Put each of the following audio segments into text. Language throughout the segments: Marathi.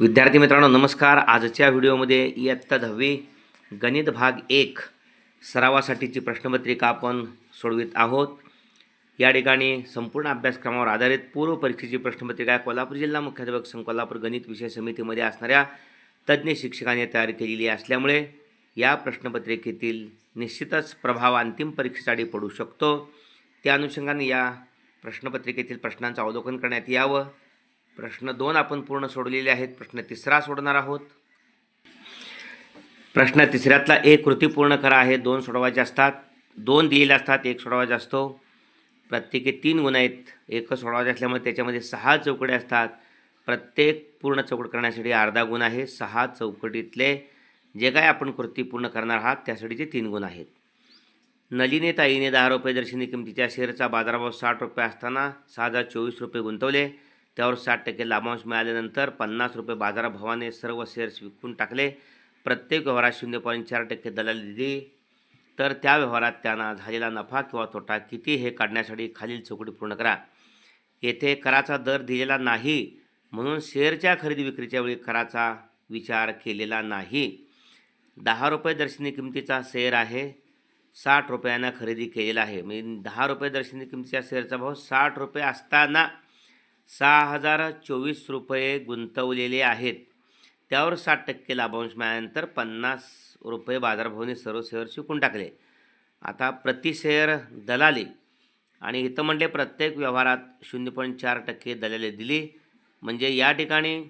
विद्यार्थी मित्रांनो नमस्कार. आजच्या व्हिडिओमध्ये इयत्ता दहावी गणित भाग एक सरावासाठीची प्रश्नपत्रिका आपण सोडवित आहोत. या ठिकाणी संपूर्ण अभ्यासक्रमावर आधारित पूर्व परीक्षेची प्रश्नपत्रिका कोल्हापूर जिल्हा मुख्याध्यापक संघ कोल्हापूर गणित विषय समितीमध्ये असणाऱ्या तज्ज्ञ शिक्षकांनी तयार केलेली असल्यामुळे या प्रश्नपत्रिकेतील निश्चितच प्रभाव अंतिम परीक्षेसाठी पडू शकतो. त्या अनुषंगाने या प्रश्नपत्रिकेतील प्रश्नांचं अवलोकन करण्यात यावं. प्रश्न दोन आपण पूर्ण सोडलेले आहेत. प्रश्न तिसरा सोडणार आहोत. प्रश्न तिसऱ्यातला एक कृती पूर्ण करा आहे. दोन सोडवायचे असतात. दोन दिलेले असतात. एक सोडवायचा असतो. प्रत्येकी तीन गुण आहेत. एकच सोडवायचे असल्यामुळे त्याच्यामध्ये सहा चौकडी असतात. प्रत्येक पूर्ण चौकट करण्यासाठी अर्धा गुण आहे. सहा चौकटीतले जे काय आपण कृती पूर्ण करणार आहात त्यासाठीचे तीन गुण आहेत. नलीने ताईने दहा रुपये दर्शनी किमतीच्या शेअरचा बाजारभाव साठ रुपये असताना सहा हजार चोवीस रुपये गुंतवले. त्यावर साठ टक्के लाभांश मिळाल्यानंतर पन्नास रुपये बाजारभावाने सर्व शेअर्स विकून टाकले. प्रत्येक व्यवहारात शून्य पॉईंट चार टक्के दलाली दिली. तर त्या व्यवहारात त्यांना झालेला नफा किंवा तोटा किती हे काढण्यासाठी खालील चौकटी पूर्ण करा. येथे कराचा दर दिलेला नाही म्हणून शेअरच्या खरेदी विक्रीच्या वेळी कराचा विचार केलेला नाही. दहा रुपये दर्शनी किमतीचा शेअर आहे साठ रुपयांना खरेदी केलेला आहे. म्हणजे दहा रुपये दर्शनी किमतीच्या शेअरचा भाव साठ रुपये असताना सहा हजार चोवीस रुपये गुंतवलेले आहेत. त्यावर साठ टक्के लाभांश मिळाल्यानंतर पन्नास रुपये बाजारभावाने सर्व शेअर शिकून टाकले. आता प्रति शेअर दलाली. आणि इथं म्हणले प्रत्येक व्यवहारात शून्य पॉईंट चार टक्के दलाली दिली. म्हणजे या ठिकाणी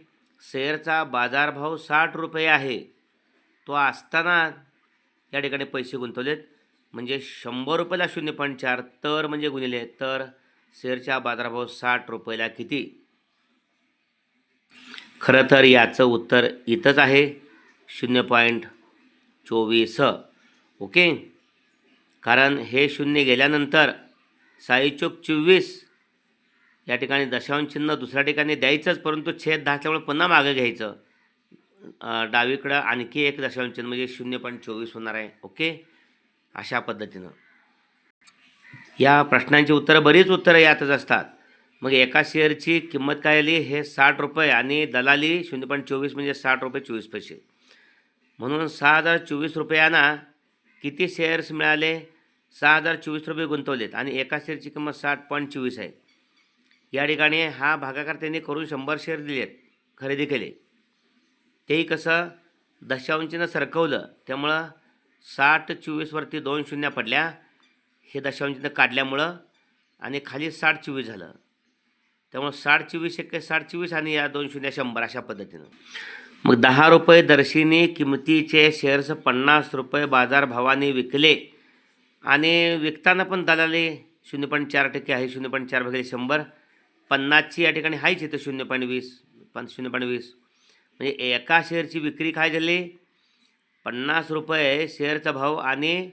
शेअरचा बाजारभाव साठ रुपये आहे. तो असताना या ठिकाणी पैसे गुंतवलेत. म्हणजे शंभर रुपयाला शून्य पॉईंट चार तर म्हणजे गुणिले तर शेअरचा बाजारभाव साठ रुपयाला किती? खरं तर याचं उत्तर इथंच आहे. शून्य पॉईंट चोवीस. ओके? कारण हे शून्य गेल्यानंतर साई साईचोक चोवीस या ठिकाणी दशांश चिन्ह दुसऱ्या ठिकाणी द्यायचंच परंतु छेद दहा असल्यामुळे पुन्हा मागं घ्यायचं. डावीकडं आणखी एक दशांश चिन्ह म्हणजे शून्य पॉईंट चोवीस होणार आहे. ओके? अशा पद्धतीनं. या प्रश्नांची उत्तरं बरीच उत्तरं यातच असतात. मग एका शेअरची किंमत काय आली? हे साठ रुपये आणि दलाली शून्य पॉईंट चोवीस म्हणजे साठ रुपये चोवीस पैसे. म्हणून सहा हजार चोवीस रुपयांना किती शेअर्स मिळाले? सहा हजार चोवीस रुपये गुंतवलेत आणि एका शेअरची किंमत साठ पॉईंट चोवीस आहे. या ठिकाणी हा भागाकार त्यांनी करून शंभर शेअर दिलेत खरेदी केले. तेही कसं? दशांशीनं सरकवलं. त्यामुळं साठ चोवीसवरती दोन शून्य पडल्या. हे दशांशनं काढल्यामुळं आणि खाली साठ चोवीस झालं. त्यामुळं साठ चोवीस एक साठ चोवीस आणि या दोन शून्य शंभर अशा पद्धतीनं. मग दहा रुपये दर्शिनी किमतीचे शेअर्स पन्नास रुपये बाजारभावाने विकले आणि विकताना पण दलाली शून्य पॉईंट चार टक्के आहे शून्य पॉईंट चार भागिले शंभर. पन्नासची या ठिकाणी आहेच इथं शून्य पॉईंट वीस पण शून्य पॉईंट वीस. म्हणजे एका शेअरची विक्री काय झाली? पन्नास रुपये शेअरचा भाव आणि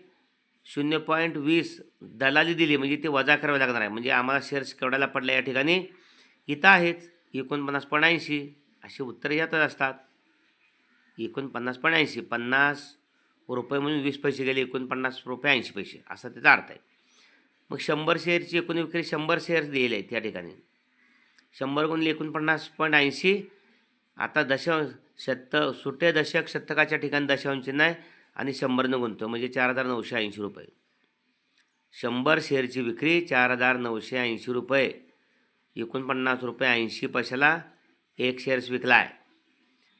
शून्य पॉईंट वीस दलाली दिली म्हणजे ते वजा करावे लागणार आहे. म्हणजे आम्हाला शेअर्स केवढ्याला पडल्या या ठिकाणी? इथं आहेच एकोणपन्नास पण ऐंशी अशी उत्तरं यातच असतात. एकोणपन्नास पण ऐंशी पन्नास रुपये म्हणून वीस पैसे गेले एकोणपन्नास रुपये ऐंशी पैसे असा त्याचा अर्थ आहे. मग शंभर शेअरची एकूण विक्री शंभर शेअर्स दिलेले आहेत त्या ठिकाणी. शंभर गुणले एकोणपन्नास पॉईंट ऐंशी आता दशांश शत सुटे दशक शतकाच्या ठिकाणी दशांश नाही आणि शंभरनं गुंतो म्हणजे चार हजार नऊशे ऐंशी रुपये. शंभर शेअरची विक्री चार हजार नऊशे ऐंशी रुपये. एकोणपन्नास रुपये ऐंशी पैशाला एक शेअर्स विकला आहे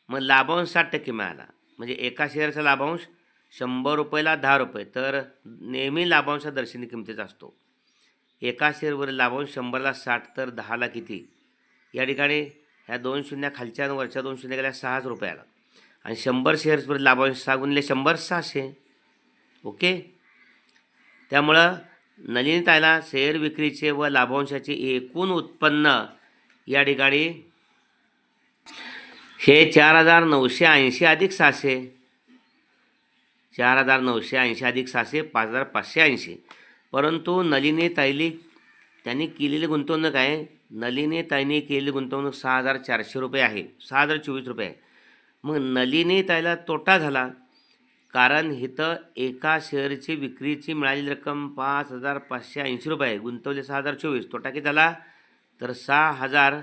मग लाभांश साठ टक्के मिळाला. म्हणजे एका शेअरचा लाभांश शंभर रुपयाला दहा रुपये. तर नेहमी लाभांश हा दर्शनी किमतीचा असतो. एका शेअरवरील लाभांश शंभरला साठ तर दहाला किती? या ठिकाणी ह्या दोन शून्या खालच्या वरच्या दोन शून्य गेल्या सहाच रुपयाला. आणि शंभर शेअर्सवर लाभांश सहा गुणले शंभर सहाशे. ओके त्यामुळं नलिनीताईला शेअर विक्रीचे व लाभांशाचे एकूण उत्पन्न या ठिकाणी हे चार हजार नऊशे ऐंशी अधिक सहाशे. चार हजार नऊशे ऐंशी अधिक सहाशे पाच हजार पाचशे ऐंशी. परंतु नलिनी ताईली त्यांनी केलेली गुंतवणूक आहे. नलिनी ताईने केलेली गुंतवणूक सहा हजार चारशे रुपये आहे. सहा हजार चोवीस रुपये आहे. मग नलीने त्याला तोटा झाला. कारण इथं एका शेअरची विक्रीची मिळालेली रक्कम पाच हजार पाचशे ऐंशी रुपये गुंतवले सहा हजार चोवीस. तोटा किती झाला? तर सहा हजार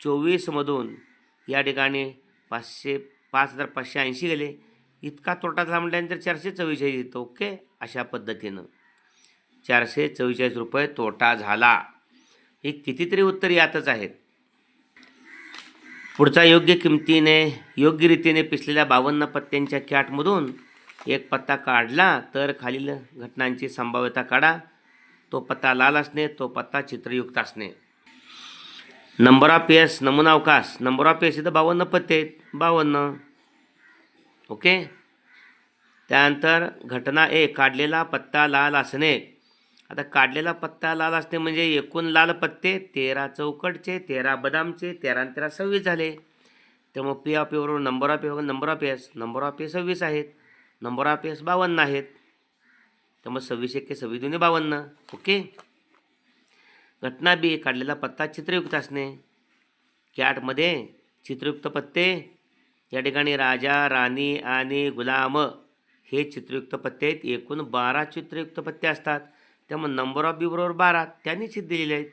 चोवीसमधून या ठिकाणी पाचशे पाच हजार पाचशे ऐंशी गेले. इतका तोटा झाला म्हटल्यानंतर चारशे चव्वेचाळीस येतो. ओके? अशा पद्धतीनं चारशे चव्वेचाळीस रुपये तोटा झाला. हे कितीतरी उत्तर यातच आहेत. पुढचा योग्य किमतीने योग्य रीतीने पिसलेल्या बावन्न पत्त्यांच्या कॅटमधून एक पत्ता काढला तर खालील घटनांची संभाव्यता काढा. तो पत्ता लाल असणे तो पत्ता चित्रयुक्त असणे. नंबर ऑफ एस नमुना अवकाश. नंबर ऑफ एस इथं बावन्न पत्ते आहेत. बावन्न. ओके त्यानंतर घटना एक काढलेला पत्ता लाल असणे. आता काढलेला पत्ता लाल असणे म्हणजे एकूण लाल पत्ते तेरा चौकटचे तेरा बदामचे तेरा आणि तेरा सव्वीस झाले. त्यामुळे पी ऑफ एवरून number of ever number of S number of A सव्वीस आहेत नंबर ऑफ एस बावन्न आहेत. त्यामुळे सव्वीस एक्के सव्वीस दोन्ही बावन्न. ओके? घटना बी काढलेला पत्ता चित्रयुक्त असणे. कॅटमध्ये चित्रयुक्त पत्ते या ठिकाणी राजा राणी आणि गुलाम हे चित्रयुक्त पत्ते आहेत. एकूण बारा चित्रयुक्त पत्ते असतात. त्यामुळे नंबर ऑफ बी बरोबर बारा. त्यांनीच दिलेले आहेत.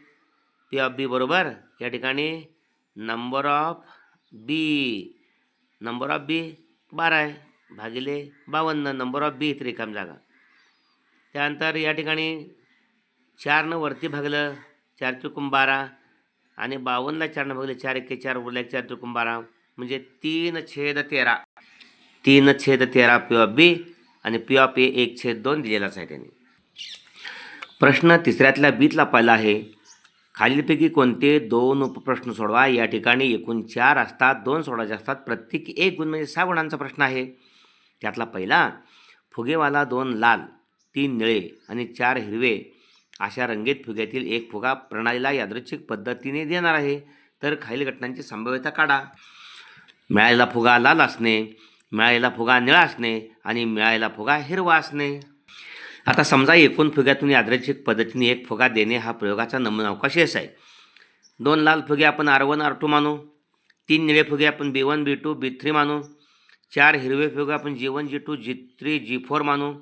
पी ऑफ बी बरोबर. या ठिकाणी number of B number of B बारा आहे. भागिले बावन्न. नंबर ऑफ बी इथे रिकाम जागा. त्यानंतर या ठिकाणी चारनं वरती भागलं चार चुकून बारा. आणि बावन्नला चारनं भागले चार एके चार उरल्या एक चार चुकून बारा. म्हणजे तीन छेद तेरा. तीन छेद तेरा पी ऑफ बी आणि पी ऑफ ए एक छेद दोन दिलेलाच आहे त्यांनी. प्रश्न तिसऱ्यातल्या बीतला पहिला आहे. खालीलपैकी कोणते दोन उपप्रश्न सोडवा? या ठिकाणी एकूण चार असतात दोन सोडायचे असतात. प्रत्येकी एक गुण म्हणजे सहा गुणांचा प्रश्न आहे. त्यातला पहिला फुगेवाला दोन लाल तीन निळे आणि चार हिरवे. अशा रंगीत फुग्यातील एक फुगा प्रणालीला यादृच्छिक पद्धतीने देणार आहे. तर खालील घटनांची संभाव्यता काढा. मिळालेला फुगा लाल असणे मिळालेला फुगा निळा असणे आणि मिळालेला फुगा हिरवा असणे. आता समजा एकूण फुग्यातून यादृच्छिक पद्धतीने एक फुगा देणे हा प्रयोगाचा नमुना अवकाश यश आहे. दोन लाल फुगे आपण आर वन आर टू मानू तीन निळे फुगे आपण B one B two B three मानू चार हिरवे फुगे आपण G one G two G three G four मानू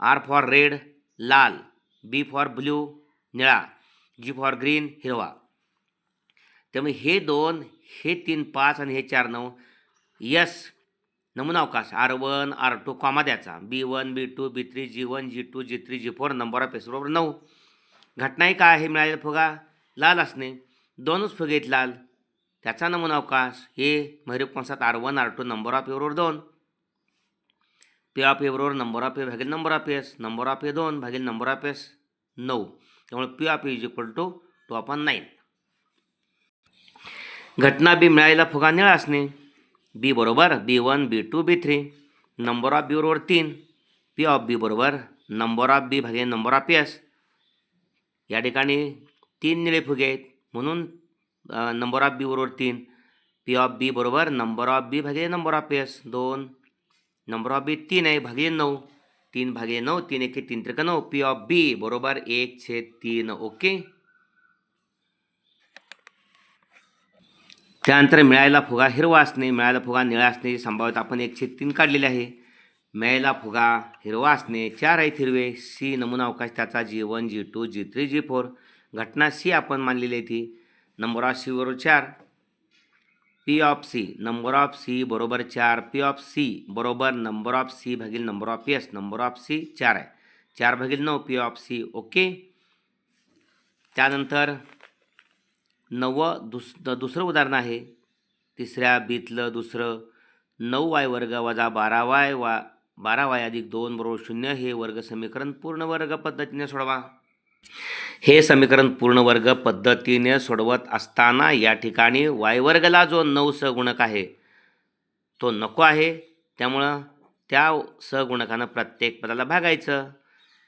आर फॉर रेड लाल बी फॉर ब्ल्यू निळा जी फॉर ग्रीन हिरवा. त्यामुळे हे दोन हे तीन पाच आणि हे चार नऊ S नमुनावकाश R one R two comma द्याचा B one B two B three G one G two G three G four number of S बरोबर नऊ. घटनाही काय आहे मिळालेला फुगा? लाल असणे. दोनच फुगे आहेत लाल. त्याचा नमुना अवकाश हे मैरी कंसात R one R two number of एवरोवर दोन. पी ऑफ एवरोवर नंबर ऑफ ए भागेल number of S number of A दोन भागेल नंबर ऑफ एस नऊ. त्यामुळे P of is equal to two upon nine घटना बी मिळालेला फुगा निळा असणे. बी बरोबर B one B two B three. Number of B बरोबर तीन. पी ऑफ बी बरोबर नंबर ऑफ बी भागे नंबर ऑफ एस. या ठिकाणी तीन निळे फुगे आहेत. म्हणून नंबर ऑफ बी बरोबर तीन. पी ऑफ बी बरोबर नंबर ऑफ बी भागे नंबर ऑफ एस दोन. नंबर ऑफ बी तीन आहे भागे नऊ. तीन भागे नऊ तीन एके तीन त्रिक नऊ. पी ऑफ बी बरोबर एक छेद तीन ओके. त्यानंतर मिळायला फुगा हिरवा असणे मिळायला फुगा निळा असणे संभाव्यता आपण एक तीन काढलेली आहे. मिळायला फुगा हिरवा असणे चार आहेत हिरवे सी नमुना अवकाश त्याचा G one G two G three G four घटना सी आपण मानलेली आहे ती. नंबर ऑफ सी बरोबर चार. P of C number of C बरोबर चार. पी ऑफ सी बरोबर number of C भागील number of S number of C चार आहे. चार भागील नऊ पी ऑफ सी ओके. त्यानंतर नवं दुस दुसरं उदाहरण आहे. तिसऱ्या बीतलं दुसरं. नऊ वाय वर्ग वजा बारा वाय वा बारा वाय अधिक दोन बरोबर शून्य हे वर्ग समीकरण पूर्ण वर्ग पद्धतीने सोडवा. हे समीकरण पूर्ण वर्ग पद्धतीने सोडवत असताना या ठिकाणी वाय वर्गला जो नऊ सहगुणक आहे तो नको आहे. त्यामुळं त्या सहगुणकानं प्रत्येक पदाला भागायचं.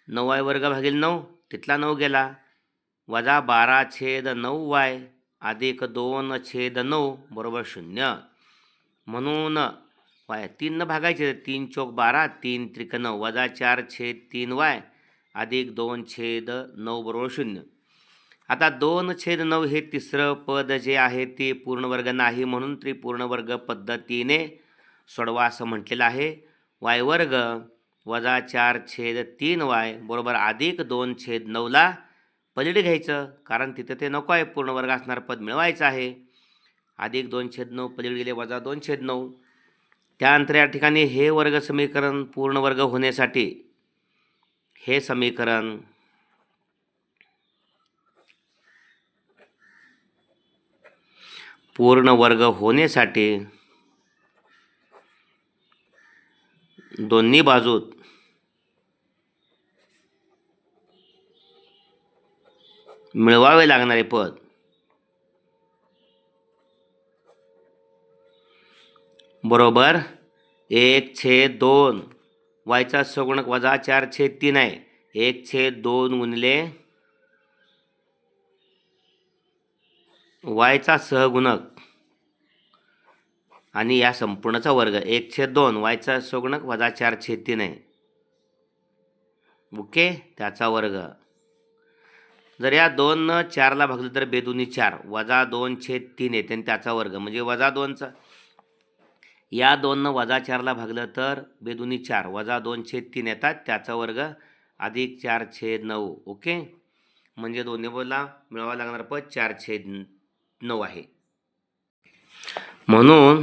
नऊ वाय वर्ग भागील नऊ तिथला नऊ गेला. वजा बारा छेद नऊ वाय अधिक दोन छेद नऊ बरोबर शून्य. म्हणून वाय तीननं भागायचे तीन चौक बारा तीन त्रिक नऊ वजा चार छेद तीन वाय अधिक दोन छेद नऊ बरोबर शून्य. आता दोन छेद नऊ हे तिसरं पद जे आहे ते पूर्णवर्ग नाही म्हणून त्रिपूर्णवर्ग पद्धतीने सोडवा असं म्हटलेलं आहे. वाय वर्ग वजा चार छेद तीन वाय बरोबर अधिक दोन छेद नऊला पलीड घ्यायचं कारण तिथं ते नको आहे पूर्ण वर्ग असणारं पद मिळवायचं आहे. अधिक दोन छेद नऊ पलीड गेले वजा दोन छेद नऊ. त्यानंतर या ठिकाणी हे वर्ग समीकरण पूर्ण वर्ग होण्यासाठी हे समीकरण पूर्ण वर्ग होण्यासाठी दोन्ही बाजूत मिळवावे लागणारे पद. बरोबर? एक छेद दोन. वायचा सगुणक वजा चार छेद तीन आहे. एक छेद दोन गुणले वायचा सहगुणक आणि या संपूर्णचा वर्ग. एक छेद दोन. वायचा सगुणक वजा चार छेद तीन आहे. ओके? त्याचा वर्ग. जर या दोननं चारला भागलं तर बेदुनी चार वजा दोन छेद तीन येते आणि त्याचा वर्ग म्हणजे वजा दोनचा. या दोननं वजा चारला भागलं तर बेदुनी चार वजा दोन छेद तीन येतात त्याचा वर्ग अधिक चार छेद नऊ ओके? म्हणजे दोन्ही बोला मिळवा लागणार पद चार छेद नऊ आहे. म्हणून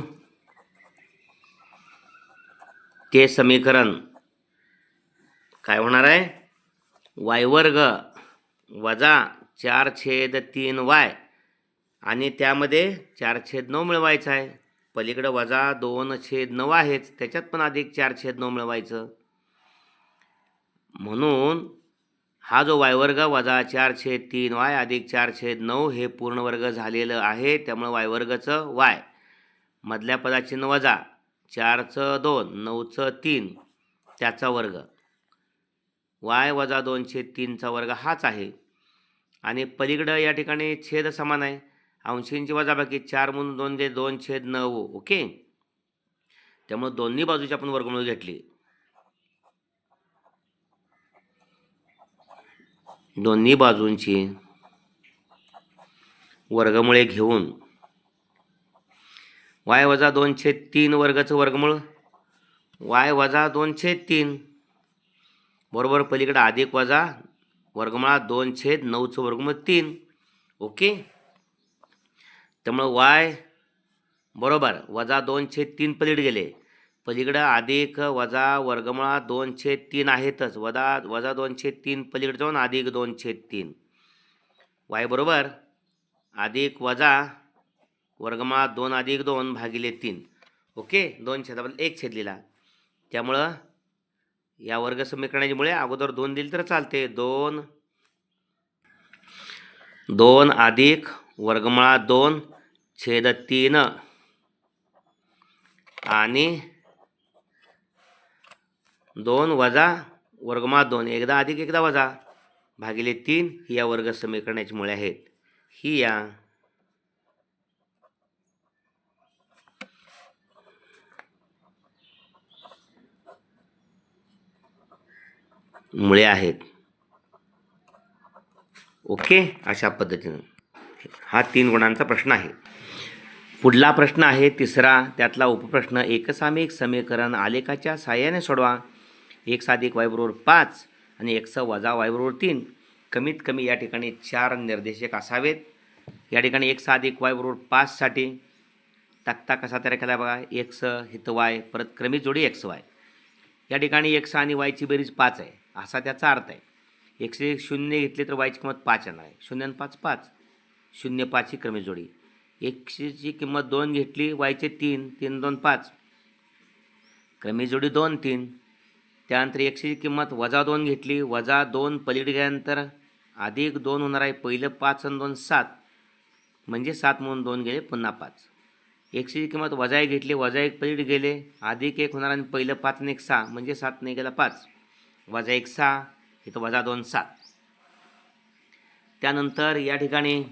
ते समीकरण काय होणार आहे? वाय वर्ग वजा चार छेद तीन वाय. आणि त्यामध्ये चार छेद नऊ मिळवायचं आहे. पलीकडं वजा दोन छेद नऊ आहेच. त्याच्यात पण अधिक चार छेद नऊ मिळवायचं. म्हणून हा जो वायवर्ग वजा चार छेद तीन वाय अधिक चार छेद नऊ हे पूर्ण वर्ग झालेलं आहे. त्यामुळं वायवर्गचं वाय. मधल्या पदाचिन्ह वजा चारचं दोन नऊचं तीन त्याचा वर्ग. वाय वजा दोन छेद तीनचा वर्ग हाच आहे. आणि पलीकडं या ठिकाणी छेद समान आहे. अंशींची वजाबाकी चार म्हणून दोन जे दोन छेद नऊ ओके? त्यामुळे दोन्ही बाजूची आपण वर्गमूळ घेतली. दोन्ही बाजूंची वर्गमुळे घेऊन. वाय वजा दोनशे तीन वर्गाचं वर्गमूळ. वाय वजा दोनशे तीन. बरोबर पलीकडे अधिक वजा वर्गमुळात दोन छेद नऊचं वर्गमूळ तीन. ओके? त्यामुळं वाय बरोबर वजा दोन छेद तीन पलीड गेले. पलीकडं अधिक वजा वर्गमुळात दोन छेद तीन आहेतच. वजा वजा दोन छेद तीन पलीकडे जाऊन अधिक दोन छेद तीन. वाय बरोबर? अधिक वजा वर्गमुळात दोन अधिक दोन भागिले तीन. ओके? दोन छेदाबद्दल एक छेद लिहिला. त्यामुळं या वर्ग समीकरणामुळे अगोदर दोन दिली तर चालते. दोन दोन अधिक वर्गमुळात दोन छेद तीन. आणि दोन वजा वर्गमा दोन. एकदा अधिक एकदा वजा. भागिले तीन ही या वर्ग समीकरणाची मुळे आहेत. ही या मुळे आहेत. ओके? अशा पद्धतीनं. हा तीन गुणांचा प्रश्न आहे. पुढला प्रश्न आहे तिसरा त्यातला उपप्रश्न एकसामिक समीकरण आलेखाच्या साह्याने सोडवा. एक साधिक एक बरोबर पाच आणि एक स वजा वायबरोबर तीन. कमीत कमी या ठिकाणी चार निर्देशक असावेत. या ठिकाणी एक साधिक एक बरोबर पाचसाठी तक्ता कसा तयार केला बघा? एक्स हित वाय परत क्रमिक जोडी एक्स वाय. या ठिकाणी एक्स आणि वायची बेरीज पाच आहे. असा त्याचा अर्थ आहे. एकशे शून्य घेतले तर वायची किंमत पाच येणार आहे. शून्य आणि पाच पाच. शून्य पाच ही क्रमी जोडी. एकशेची किंमत दोन घेतली वायचे तीन तीन दोन पाच. क्रमी जोडी दोन तीन. त्यानंतर एकशेची किंमत वजा दोन घेतली वजा दोन पलीड गेल्यानंतर अधिक दोन होणार आहे पहिलं पाच आणि दोन सात. म्हणजे सात म्हणून दोन गेले पुन्हा पाच. एकशेची किंमत वजा एक घेतली वजा एक पलीड गेले अधिक एक होणार आणि पहिलं पाच आणि एक सहा. म्हणजे सात नाही गेला पाच. वजा एक सहा इथं वजा दोन सात. त्यानंतर या ठिकाणी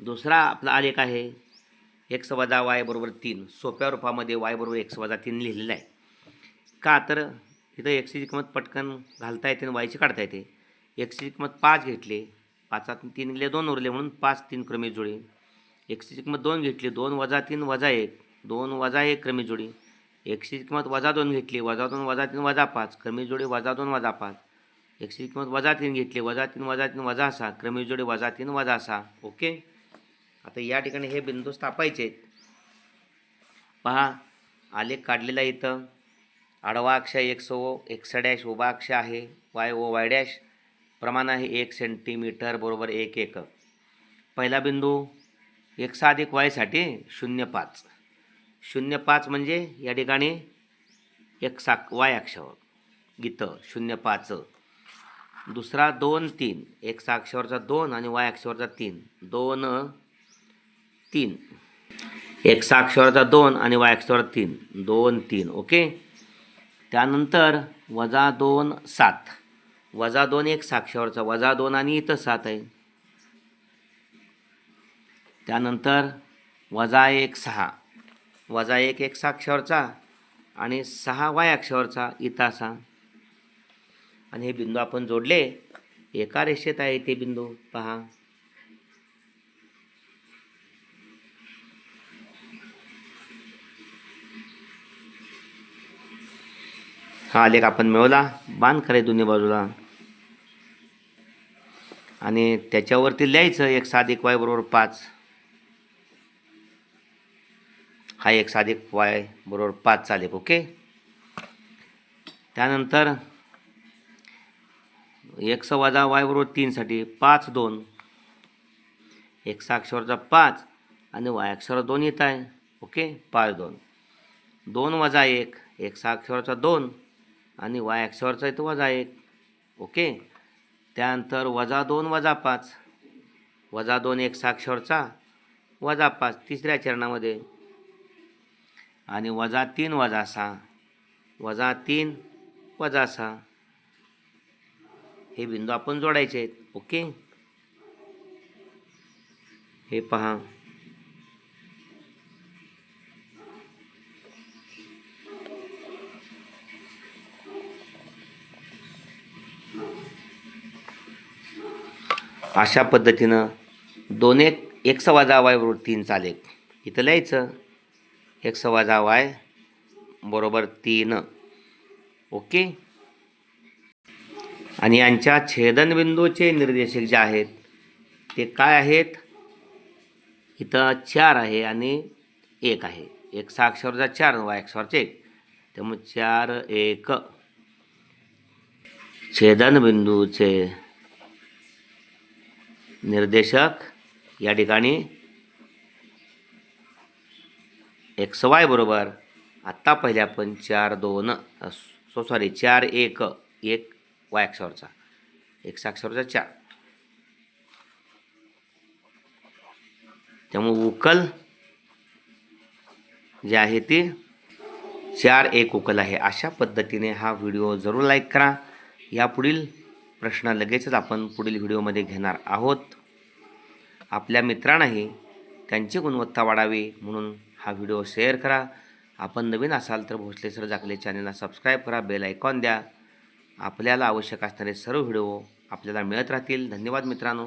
दुसरा आपला आलेख आहे एक्स वजा वाय बरोबर तीन. सोप्या रूपामध्ये वाय बरोबर एक्स वजा तीन लिहिलेलं आहे. का तर इथं एक्सची किंमत पटकन घालता येते आणि वायची काढता येते. एक्सची किंमत पाच घेतली पाचात तीन गेले दोन उरले म्हणून पाच तीन क्रमी जोडी. एक्सची किंमत दोन घेतली दोन वजा तीन वजा एक दोन वजा एक क्रमी जोडी. एकशेची किंमत वजा दोन घेतली वजा दोन वजा तीन वजा पाच. क्रमिक जोडी वजा दोन वजा पाच. एकशेची किंमत वजा तीन घेतली वजा तीन वजा तीन वजा सहा. क्रमिक जोडी वजा तीन वजा सहा. ओके? आता या ठिकाणी हे बिंदू स्थापायचे आहेत. पहा आलेख काढलेला इथं. आडवा अक्ष एक्स ओ एक्स डॅश उभा अक्ष आहे. Y O Y dash. प्रमाण आहे एक सेंटीमीटर बरोबर एक एक. पहिला बिंदू एक्स अधिक वायसाठी शून्य पाच. शून्य पाच म्हणजे या ठिकाणी एक साक वाय अक्षावर गीतं शून्य पाच दुसरा दोन तीन. एक साक्षावरचा दोन आणि वाय अक्षावरचा तीन. दोन तीन. एक साक्षावरचा दोन आणि वाय अक्षावर तीन. दोन तीन. ओके? त्यानंतर वजा दोन सात. वजा दोन एक साक्षावरचा वजा दोन आणि इथं सात आहे. त्यानंतर वजा एक सहा. वजा एक एक साक्षरचा आणि सहा वाय अक्षरचा इतासा. आणि हे बिंदू आपण जोडले. एका रेषेत आहे ते बिंदू. पहा. हा आलेख आपण मिळवला. बांध कराय दोन्ही बाजूला. आणि त्याच्यावरती लिहायचं एक साधिक वाय बरोबर पाच. हा एक साधिक वाय बरोबर पाच चालेल ओके? त्यानंतर एक्स वजा वाय बरोबर तीनसाठी पाच दोन. एक साक्षरचा पाच आणि वाय अक्षर दोन येत आहे ओके? पाच दोन. दोन वजा एक एक साक्षरचा दोन आणि वाय अक्षरचा इथं वजा एक ओके? त्यानंतर वजा दोन वजा पाच. वजा दोन एक साक्षरचा वजा पाच तिसऱ्या चरणामध्ये. आणि वजा तीन वजा सहा. वजा तीन वजा सहा. हे बिंदू आपण जोडायचे आहेत. ओके? हे पहा. अशा पद्धतीनं दोन एक एक सवाजा वाय तीन चालेल. इथं लिहायचं. एक वजा वाय बरोबर तीन. ओके? आणि यांच्या छेदनबिंदूचे निर्देशक जे आहेत ते काय आहेत? इथं चार आहे आणि एक आहे. एक साक्षरचा चार वाय अक्षरचे एक. त्यामुळे चार एक. छेदनबिंदूचे निर्देशक या ठिकाणी एक्स वाय बरोबर. आत्ता पहिले आपण चार दोन सो सॉरी चार एक एक वाय अक्षराचा एक अक्षराचा चार. त्यामुळे उकल जे आहे ते चार एक उकल आहे. अशा पद्धतीने हा व्हिडिओ जरूर लाईक करा. यापुढील प्रश्न लगेचच आपण पुढील व्हिडिओमध्ये घेणार आहोत. आपल्या मित्रांनाही त्यांची गुणवत्ता वाढावी म्हणून हा व्हिडिओ शेअर करा. आपण नवीन असाल तर भोसले सर जाकले चॅनलला सबस्क्राईब करा बेल आयकॉन द्या. आपल्याला आवश्यक असणारे सर्व व्हिडिओ आपल्याला मिळत राहतील. धन्यवाद मित्रांनो.